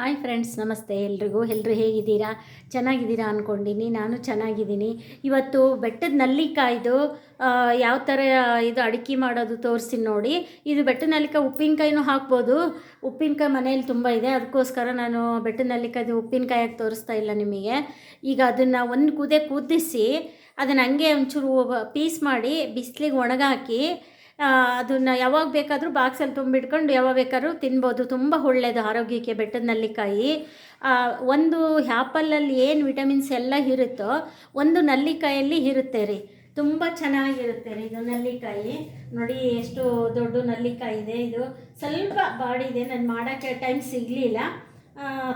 Hi friends, ನಮಸ್ತೆ. ಎಲ್ರಿಗೂ ಎಲ್ಲರೂ ಹೇಗಿದ್ದೀರಾ? ಚೆನ್ನಾಗಿದ್ದೀರಾ ಅಂದ್ಕೊಂಡಿನಿ ನಾನು ಚೆನ್ನಾಗಿದ್ದೀನಿ. ಇವತ್ತು ಬೆಟ್ಟದ ನಲ್ಲಿಕಾಯ್ದು ಯಾವ ಥರ ಇದು ಅಡಿಕೆ ಮಾಡೋದು ತೋರಿಸ್ತೀನಿ ನೋಡಿ. ಇದು ಬೆಟ್ಟದ ನಲ್ಲಿಕಾಯಿ ಉಪ್ಪಿನಕಾಯಿನೂ ಹಾಕ್ಬೋದು. ಉಪ್ಪಿನಕಾಯಿ ಮನೆಯಲ್ಲಿ ತುಂಬ ಇದೆ. ಅದಕ್ಕೋಸ್ಕರ ನಾನು ಬೆಟ್ಟದ ನಲ್ಲಿಕಾಯ್ದು ಉಪ್ಪಿನಕಾಯಾಗಿ ತೋರಿಸ್ತಾ ಇಲ್ಲ ನಿಮಗೆ. ಈಗ ಅದನ್ನು ಒಂದು ಕುದೆ ಕುದಿಸಿ, ಅದನ್ನು ಹಂಗೆ ಒಂಚೂರು ಪೀಸ್ ಮಾಡಿ, ಬಿಸಿಲಿಗೆ ಒಣಗಾಕಿ ಅದನ್ನು ಯಾವಾಗ ಬೇಕಾದರೂ ಬಾಕ್ಸಲ್ಲಿ ತುಂಬಿಟ್ಕೊಂಡು ಯಾವಾಗ ಬೇಕಾದ್ರೂ ತಿನ್ಬೋದು. ತುಂಬ ಒಳ್ಳೆಯದು ಆರೋಗ್ಯಕ್ಕೆ ಬೆಟ್ಟದ ನಲ್ಲಿಕಾಯಿ. ಒಂದು ಹ್ಯಾಪಲಲ್ಲಿ ಏನು ವಿಟಮಿನ್ಸ್ ಎಲ್ಲ ಇರುತ್ತೋ ಒಂದು ನಲ್ಲಿಕಾಯಲ್ಲಿ ಇರುತ್ತೆ ರೀ. ತುಂಬ ಚೆನ್ನಾಗಿರುತ್ತೆ ರೀ ಇದು ನಲ್ಲಿಕಾಯಿ. ನೋಡಿ ಎಷ್ಟು ದೊಡ್ಡ ನಲ್ಲಿಕಾಯಿ ಇದೆ ಇದು. ಸ್ವಲ್ಪ ಬಾಡಿದೆ ನಾನು ಮಾಡೋಕ್ಕೆ ಟೈಮ್ ಸಿಗಲಿಲ್ಲ.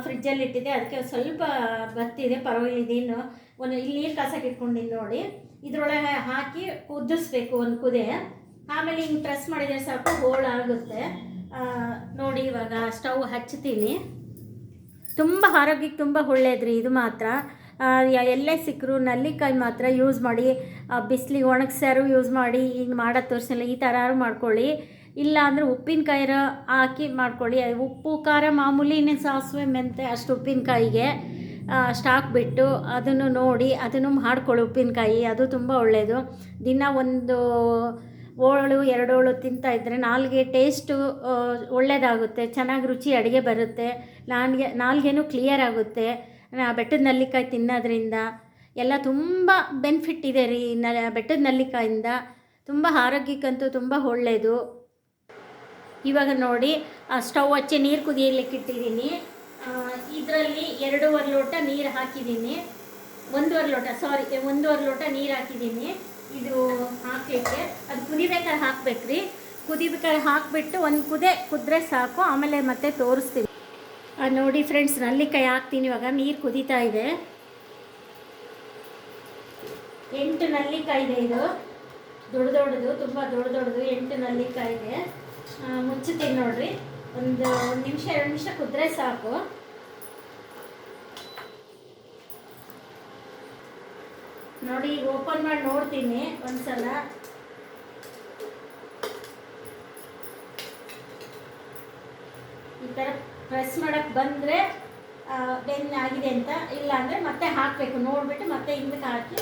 ಫ್ರಿಜ್ಜಲ್ಲಿ ಇಟ್ಟಿದೆ ಅದಕ್ಕೆ ಸ್ವಲ್ಪ ಬತ್ತಿದೆ ಪರವಾಗಿಲ್ಲ ಇದೇನು. ಒಂದು ಇಲ್ಲಿ ನೀರು ಕಾಸಕ್ಕೆ ಇಟ್ಕೊಂಡಿದ್ದು ನೋಡಿ. ಇದರೊಳಗೆ ಹಾಕಿ ಕುದಿಸ್ಬೇಕು ಒಂದು ಕುದೆ. ಆಮೇಲೆ ಹಿಂಗೆ ಪ್ರೆಸ್ ಮಾಡಿದರೆ ಸಾಕು ಹೋಳಾಗುತ್ತೆ ನೋಡಿ ಇವಾಗ ಸ್ಟವ್ ಹಚ್ತೀನಿ. ತುಂಬ ಆರೋಗ್ಯಕ್ಕೆ ತುಂಬ ಒಳ್ಳೇದ್ರಿ, ಇದು ಮಾತ್ರ. ಎಲ್ಲೇ ಸಿಕ್ಕರು ನಲ್ಲಿಕಾಯಿ ಮಾತ್ರ ಯೂಸ್ ಮಾಡಿ ಬಿಸಿಲಿಗೆ ಒಣಗಿಸ್ಯಾರು ಯೂಸ್ ಮಾಡಿ, ಹಿಂಗೆ ಮಾಡೋದು ತೋರಿಸಿಲ್ಲ, ಈ ಥರ ಮಾಡ್ಕೊಳ್ಳಿ. ಇಲ್ಲ ಅಂದರೆ ಉಪ್ಪಿನಕಾಯಿರ ಹಾಕಿ ಮಾಡ್ಕೊಳ್ಳಿ. ಉಪ್ಪು, ಖಾರ ಮಾಮೂಲಿನೇ ಸಾಸಿವೆ ಮೆಂತೆ ಅಷ್ಟು ಉಪ್ಪಿನಕಾಯಿಗೆ ಸ್ಟಾಕ್ ಬಿಟ್ಟು ಅದನ್ನು ನೋಡಿ, ಅದನ್ನು ಮಾಡ್ಕೊಳ್ಳಿ ಉಪ್ಪಿನಕಾಯಿ, ಅದು ತುಂಬ ಒಳ್ಳೆಯದು ದಿನ ಒಂದು ಓಳು ಎರಡೋಳು ತಿಂತಾ ಇದ್ದರೆ ನಾಲ್ಗೆ ಟೇಸ್ಟು ಒಳ್ಳೆಯದಾಗುತ್ತೆ ಚೆನ್ನಾಗಿ ರುಚಿ ಅಡುಗೆ ಬರುತ್ತೆ. ನಾಲ್ಗೆ ನಾಲ್ಗೆನೂ ಕ್ಲಿಯರ್ ಆಗುತ್ತೆ. ಬೆಟ್ಟದ ನಲ್ಲಿಕಾಯಿ ತಿನ್ನೋದ್ರಿಂದ ಎಲ್ಲ ತುಂಬ ಬೆನಿಫಿಟ್ ಇದೆ ರೀ ನ ಬೆಟ್ಟದ ನಲ್ಲಿಕಾಯಿಂದ. ತುಂಬ ಆರೋಗ್ಯಕ್ಕಂತೂ ತುಂಬ ಒಳ್ಳೆಯದು ಇವಾಗ ನೋಡಿ ಸ್ಟವ್ ಹಚ್ಚಿ ನೀರು ಕುದಿಯಲಿಕ್ಕೆ ಇಟ್ಟಿದ್ದೀನಿ. ಇದರಲ್ಲಿ ಎರಡೂವರೆ ಲೋಟ ನೀರು ಹಾಕಿದ್ದೀನಿ. ಒಂದೂವರೆ ಲೋಟ ಸಾರಿ ಒಂದೂವರೆ ಲೋಟ ನೀರು ಹಾಕಿದ್ದೀನಿ. ಇದು ಹಾಕಲಿಕ್ಕೆ. ಅದು ಕುದಿಬೇಕಾದ್ರೆ ಹಾಕ್ಬೇಕ್ರಿ. ಕುದಿಬೇಕಾದ್ರೆ ಹಾಕಿಬಿಟ್ಟು ಒಂದು ಕುದೆ ಕುದ್ರೆ ಸಾಕು, ಆಮೇಲೆ ಮತ್ತೆ ತೋರಿಸ್ತೀವಿ. ನೋಡಿ ಫ್ರೆಂಡ್ಸ್ ನಲ್ಲಿಕಾಯಿ ಹಾಕ್ತೀನಿ ಇವಾಗ. ನೀರು ಕುದೀತಾ ಇದೆ. ಎಂಟು ನಲ್ಲಿಕಾಯಿ ಇದೆ ಇದು. ದೊಡ್ಡ ದೊಡ್ಡದು, ತುಂಬ ದೊಡ್ಡ ದೊಡ್ಡದು ಎಂಟು ನಲ್ಲಿಕಾಯಿ ಇದೆ. ಮುಚ್ಚುತ್ತೀನಿ ನೋಡ್ರಿ. ಒಂದು ಒಂದು ನಿಮಿಷ, ಎರಡು ನಿಮಿಷ ಕುದ್ರೆ ಸಾಕು. ನೋಡಿ, ಈಗ ಓಪನ್ ಮಾಡಿ ನೋಡ್ತೀನಿ ಒಂದ್ಸಲ. ಈ ಥರ ಪ್ರೆಸ್ ಮಾಡಕ್ಕೆ ಬಂದರೆ ಬೆನ್ ಆಗಿದೆ ಅಂತ, ಇಲ್ಲ ಅಂದರೆ ಮತ್ತೆ ಹಾಕಬೇಕು. ನೋಡಿಬಿಟ್ಟು ಮತ್ತೆ ಹಿಂದಕ್ಕೆ ಹಾಕಿ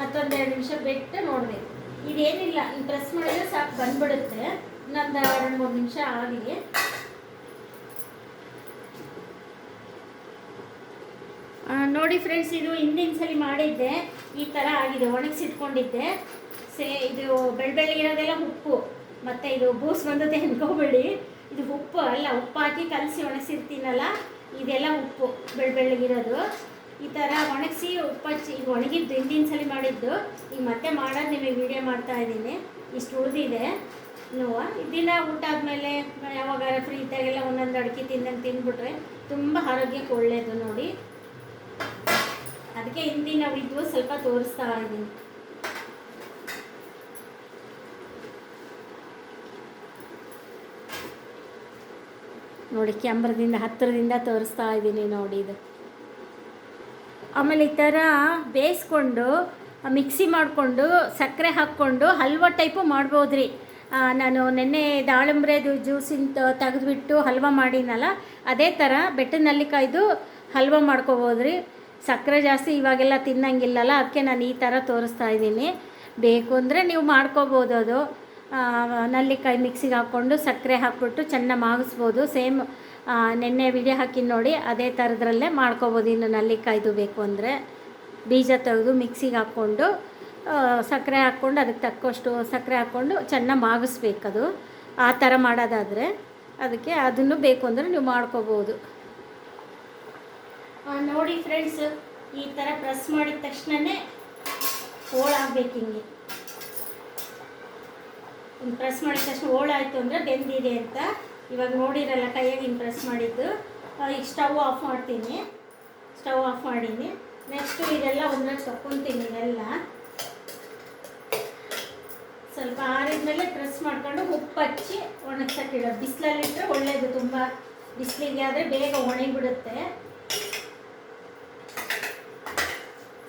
ಮತ್ತೊಂದೆರಡು ನಿಮಿಷ ಬಿಟ್ಟು ನೋಡಬೇಕು. ಇದೇನಿಲ್ಲ ಪ್ರೆಸ್ ಮಾಡಿದ್ರೆ ಸಾಕು, ಬಂದ್ಬಿಡುತ್ತೆ. ಇನ್ನೊಂದು ಎರಡು, ಮೂರು ನಿಮಿಷ ಆಗಲಿ ನೋಡಿ ಫ್ರೆಂಡ್ಸ್ ಇದು ಹಿಂದಿನ ಸಲ ಮಾಡಿದ್ದೆ. ಈ ಥರ ಆಗಿದೆ, ಒಣಗಿಸಿಟ್ಕೊಂಡಿದ್ದೆ. ಸೇ, ಇದು ಬೆಳ್ ಬೆಳಗಿರೋದೆಲ್ಲ ಉಪ್ಪು. ಮತ್ತು ಇದು ಬೂಸ್ ಬಂದದೆ ಅನ್ಕೋಬೇಡಿ. ಇದು ಉಪ್ಪು ಅಲ್ಲ, ಉಪ್ಪು ಹಾಕಿ ಕಲಸಿ ಒಣಗಿಸಿರ್ತೀನಲ್ಲ, ಇದೆಲ್ಲ ಉಪ್ಪು ಬೆಳ್ ಬೆಳಗಿರೋದು ಈ ಥರ ಒಣಗಿಸಿ ಉಪ್ಪು ಹಚ್ಚಿ ಈಗ ಒಣಗಿದ್ದು ಹಿಂದಿನ ಸಲ ಮಾಡಿದ್ದು. ಈಗ ಮತ್ತೆ ಮಾಡೋದು ನಿಮಗೆ ವಿಡಿಯೋ ಮಾಡ್ತಾ ಇದ್ದೀನಿ. ಇಷ್ಟು ಉಳಿದಿದೆ. ನೋವು, ದಿನ ಊಟ ಆದಮೇಲೆ ಯಾವಾಗಾರ ಫ್ರೀ ಇದ್ದಾಗೆಲ್ಲ ಒಂದೊಂದು ಅಡಿಕೆ ತಿಂದಂಗೆ ತಿಂದ್ಬಿಟ್ರೆ ತುಂಬ ಆರೋಗ್ಯಕ್ಕೆ ಒಳ್ಳೆಯದು ನೋಡಿ. ಅದಕ್ಕೆ ಹಿಂದಿನ ಇದ್ವು ಸ್ವಲ್ಪ ತೋರಿಸ್ತಾ ಇದ್ದೀನಿ ನೋಡಿ, ಕ್ಯಾಮ್ರದಿಂದ ಹತ್ತಿರದಿಂದ ತೋರಿಸ್ತಾ ಇದ್ದೀನಿ ನೋಡಿ ಇದು. ಆಮೇಲೆ ಈ ಥರ ಬೇಯಿಸ್ಕೊಂಡು ಮಿಕ್ಸಿ ಮಾಡಿಕೊಂಡು, ಸಕ್ಕರೆ ಹಾಕ್ಕೊಂಡು, ಹಲ್ವಾ ಟೈಪು ಮಾಡ್ಬೋದು ರೀ ನಾನು ನೆನ್ನೆ ದಾಳಿಂಬ್ರೆದು ಜ್ಯೂಸಿನ ತೆಗೆದುಬಿಟ್ಟು ಹಲ್ವಾ ಮಾಡಿನಲ್ಲ ಅದೇ ಥರ ಬೆಟ್ಟದ ನಲ್ಲಿಕಾಯ್ದು ಹಲ್ವಾ ಮಾಡ್ಕೋಬೋದ್ರಿ. ಸಕ್ಕರೆ ಜಾಸ್ತಿ ಇವಾಗೆಲ್ಲ ತಿನ್ನಂಗಿಲ್ಲಲ್ಲ, ಅದಕ್ಕೆ ನಾನು ಈ ಥರ ತೋರಿಸ್ತಾ ಇದ್ದೀನಿ. ಬೇಕು ಅಂದರೆ ನೀವು ಮಾಡ್ಕೋಬೋದು ಅದು. ನಲ್ಲಿಕಾಯಿ ಮಿಕ್ಸಿಗೆ ಹಾಕ್ಕೊಂಡು ಸಕ್ಕರೆ ಹಾಕ್ಬಿಟ್ಟು ಚೆನ್ನಾಗಿ ಮಾಗಿಸ್ಬೋದು. ಸೇಮ್ ನೆನ್ನೆ ವಿಡಿಯೋ ಹಾಕಿ ನೋಡಿ, ಅದೇ ಥರದ್ರಲ್ಲೇ ಮಾಡ್ಕೋಬೋದು ಇನ್ನು ನಲ್ಲಿಕಾಯ್ದು ಬೇಕು ಅಂದರೆ. ಬೀಜ ತೆಗೆದು ಮಿಕ್ಸಿಗೆ ಹಾಕ್ಕೊಂಡು ಸಕ್ಕರೆ ಹಾಕ್ಕೊಂಡು ಅದಕ್ಕೆ ತಕ್ಕಷ್ಟು ಸಕ್ಕರೆ ಹಾಕ್ಕೊಂಡು ಚೆನ್ನಾಗಿ ಮಾಗಿಸ್ಬೇಕದು. ಆ ಥರ ಮಾಡೋದಾದರೆ ಅದಕ್ಕೆ ಅದನ್ನು ಬೇಕು ಅಂದರೆ ನೀವು ಮಾಡ್ಕೋಬೋದು. ನೋಡಿ ಫ್ರೆಂಡ್ಸ್ ಈ ಥರ ಪ್ರೆಸ್ ಮಾಡಿದ ತಕ್ಷಣವೇ ಹೋಳಾಗಬೇಕು ಹಿಂಗೆ. ಹಿಂಗೆ ಪ್ರೆಸ್ ಮಾಡಿದ ತಕ್ಷಣ ಹೋಳಾಯಿತು ಅಂದರೆ ಬೆಂದಿದೆ ಅಂತ. ಇವಾಗ ನೋಡಿರಲ್ಲ ಕೈಯಾಗಿ ಹಿಂಗೆ ಪ್ರೆಸ್ ಮಾಡಿದ್ದು. ಈಗ ಸ್ಟವ್ ಆಫ್ ಮಾಡ್ತೀನಿ. ಸ್ಟವ್ ಆಫ್ ಮಾಡೀನಿ. ನೆಕ್ಸ್ಟು ಇದೆಲ್ಲ ಒಂದ್ರಲ್ಲಿ ತಕ್ಕೊತೀನಿ ಇದೆಲ್ಲ ಸ್ವಲ್ಪ ಆರಿದ್ಮೇಲೆ ಪ್ರೆಸ್ ಮಾಡ್ಕೊಂಡು ಉಪ್ಪು ಹಚ್ಚಿ ಒಣಗ್ಸಕ್ಕಿಡೋದು ಬಿಸಿಲಲ್ಲಿಟ್ಟರೆ ಒಳ್ಳೆಯದು ತುಂಬ. ಬಿಸಿಲಿಗೆ ಆದರೆ ಬೇಗ ಒಣಗಿಬಿಡುತ್ತೆ.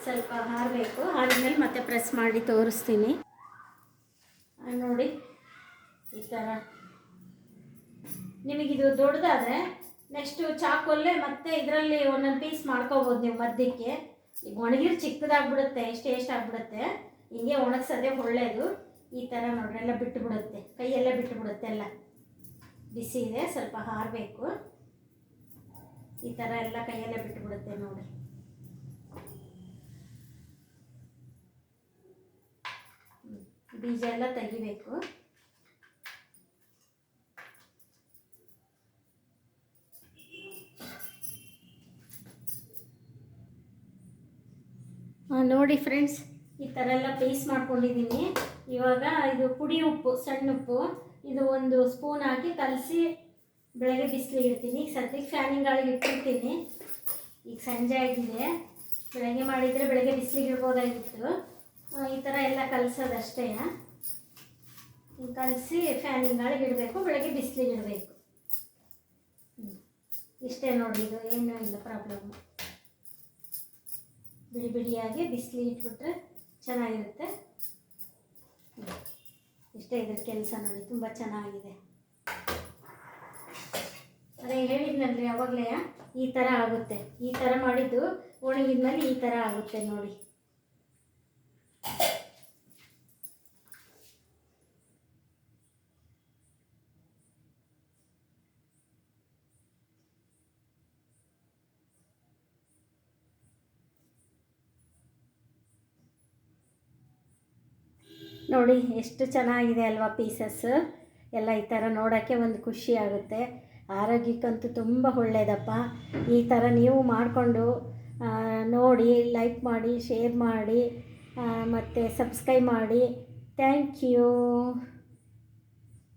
ಸ್ವಲ್ಪ ಹಾರಬೇಕು. ಹಾರಿದ್ಮೇಲೆ ಮತ್ತೆ ಪ್ರೆಸ್ ಮಾಡಿ ತೋರಿಸ್ತೀನಿ. ನೋಡಿ. ಈ ಥರ ನಿಮಗಿದು ದೊಡ್ಡದಾದರೆ ನೆಕ್ಸ್ಟು ಚಾಕುಲ್ಲೇ ಮತ್ತೆ ಇದರಲ್ಲಿ ಒಂದೊಂದು ಪೀಸ್ ಮಾಡ್ಕೋಬೋದು ನೀವು ಮಧ್ಯಕ್ಕೆ. ಈಗ ಒಣಗಿರು ಚಿಕ್ಕದಾಗ್ಬಿಡುತ್ತೆ ಎಷ್ಟು ಎಷ್ಟು ಆಗ್ಬಿಡುತ್ತೆ. ಹಿಂಗೆ ಒಣಗ್ಸೋದೇ ಒಳ್ಳೆಯದು ಈ ಥರ ನೋಡ್ರಿ ಎಲ್ಲ ಬಿಟ್ಟು ಬಿಡುತ್ತೆ ಕೈಯೆಲ್ಲ ಬಿಟ್ಟು ಬಿಡುತ್ತೆ ಎಲ್ಲ. ಬಿಸಿ ಇದೆ, ಸ್ವಲ್ಪ ಹಾರಬೇಕು. ಈ ಥರ ಎಲ್ಲ ಕೈಯೆಲ್ಲ ಬಿಟ್ಟು ಬಿಡುತ್ತೆ ನೋಡಿ. ಬೀಜ ಎಲ್ಲ ತೆಗಿಬೇಕು ನೋಡಿ ಫ್ರೆಂಡ್ಸ್, ಈ ಥರ ಎಲ್ಲ ಪೇಸ್ಟ್ ಮಾಡ್ಕೊಂಡಿದ್ದೀನಿ. ಇವಾಗ ಇದು ಪುಡಿ ಉಪ್ಪು, ಸಣ್ಣ ಉಪ್ಪು, ಇದು ಒಂದು ಸ್ಪೂನ್ ಹಾಕಿ ಕಲಸಿ ಬೆಳಗ್ಗೆ ಬಿಸಿಲಿಗೆ ಇಡ್ತೀನಿ. ಈಗ ಸದ್ಯಕ್ಕೆ ಫ್ಯಾನಿಂಗ್ ಗಾಳಿಗೆ ಇಟ್ಟಿರ್ತೀನಿ. ಈಗ ಸಂಜೆ ಆಗಿದೆ. ಬೆಳಗ್ಗೆ ಮಾಡಿದರೆ ಬೆಳಗ್ಗೆ ಬಿಸಿಲಿಗೆ ಇಡ್ಬೋದಾಗಿತ್ತು. ಈ ಥರ ಎಲ್ಲ ಕಲಸೋದಷ್ಟೇ. ಕಲಸಿ ಫ್ಯಾನಿಂಗ್ ಗಾಳಿಗೆ ಇಡಬೇಕು ಬೆಳಗ್ಗೆ ಬಿಸಿಲಿಗೆ ಇಡಬೇಕು. ಇಷ್ಟೇ ನೋಡಿ, ಇದು ಏನೂ ಇಲ್ಲ ಪ್ರಾಬ್ಲಮ್ಮು ಬಿಡಿ ಬಿಡಿಯಾಗಿ ಬಿಸಿಲಿಗೆ ಇಟ್ಬಿಟ್ರೆ ಚೆನ್ನಾಗಿರುತ್ತೆ. ಇಷ್ಟೇ ಇದ್ರ ಕೆಲಸ ನೋಡಿ, ತುಂಬ ಚೆನ್ನಾಗಿದೆ. ಅದೇ ಹೇಳಿದ್ನಲ್ರಿ ಅವಾಗಲೇ, ಈ ಥರ ಆಗುತ್ತೆ. ಈ ಥರ ಮಾಡಿದ್ದು ಒಣಗಿದ್ಮೇಲೆ ಈ ಥರ ಆಗುತ್ತೆ ನೋಡಿ. ನೋಡಿ, ಎಷ್ಟು ಚೆನ್ನಾಗಿದೆ ಅಲ್ವಾ ಪೀಸಸ್ ಎಲ್ಲ ಈ ಥರ ನೋಡೋಕ್ಕೆ ಒಂದು ಖುಷಿ ಆಗುತ್ತೆ. ಆರೋಗ್ಯಕ್ಕಂತೂ ತುಂಬ ಒಳ್ಳೆಯದಪ್ಪ ಈ ಥರ ನೀವು ಮಾಡಿಕೊಂಡು ನೋಡಿ ಲೈಕ್ ಮಾಡಿ ಶೇರ್ ಮಾಡಿ. ಮತ್ತು ಸಬ್ಸ್ಕ್ರೈಬ್ ಮಾಡಿ. Thank you